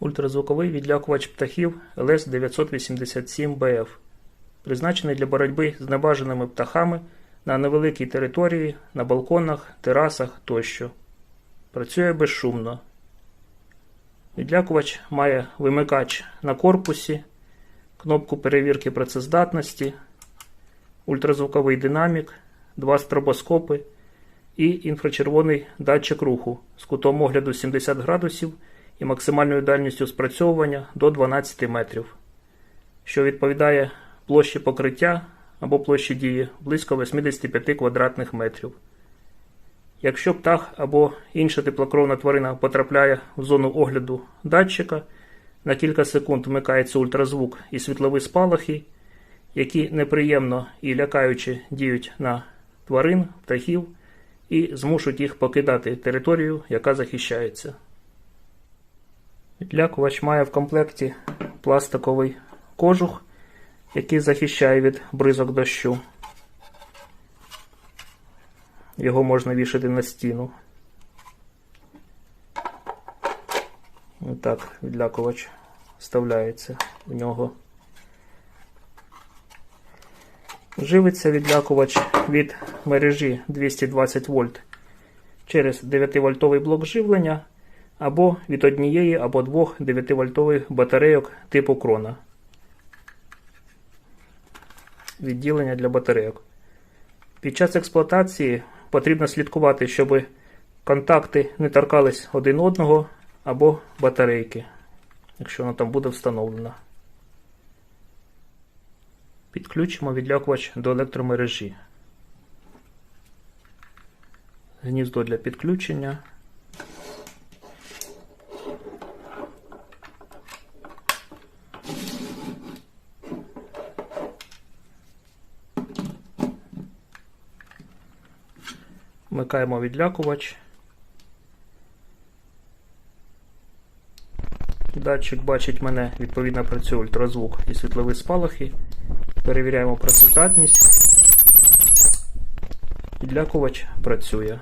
Ультразвуковий відлякувач птахів ЛС-987БФ, призначений для боротьби з небажаними птахами на невеликій території, на балконах, терасах тощо. Працює безшумно. Відлякувач має вимикач на корпусі, кнопку перевірки працездатності, ультразвуковий динамік, два стробоскопи і інфрачервоний датчик руху з кутом огляду 70 градусів і максимальною дальністю спрацьовування до 12 метрів, що відповідає площі покриття або площі дії близько 85 квадратних метрів. Якщо птах або інша теплокровна тварина потрапляє в зону огляду датчика, на кілька секунд вмикається ультразвук і світлові спалахи, які неприємно і лякаюче діють на тварин, птахів і змушують їх покидати територію, яка захищається. Відлякувач має в комплекті пластиковий кожух, який захищає від бризок дощу. Його можна вішати на стіну. Отак відлякувач вставляється в нього. Живиться відлякувач від мережі 220 вольт через 9-вольтовий блок живлення або від однієї або двох 9-вольтових батарейок типу крона. Відділення для батарейок. Під час експлуатації потрібно слідкувати, щоб контакти не торкались один одного або батарейки, якщо вона там буде встановлена. Підключимо відлякувач до електромережі. Гніздо для підключення. Вмикаємо відлякувач. Датчик бачить мене, відповідно працює ультразвук і світлові спалахи. Перевіряємо працездатність. Відлякувач працює.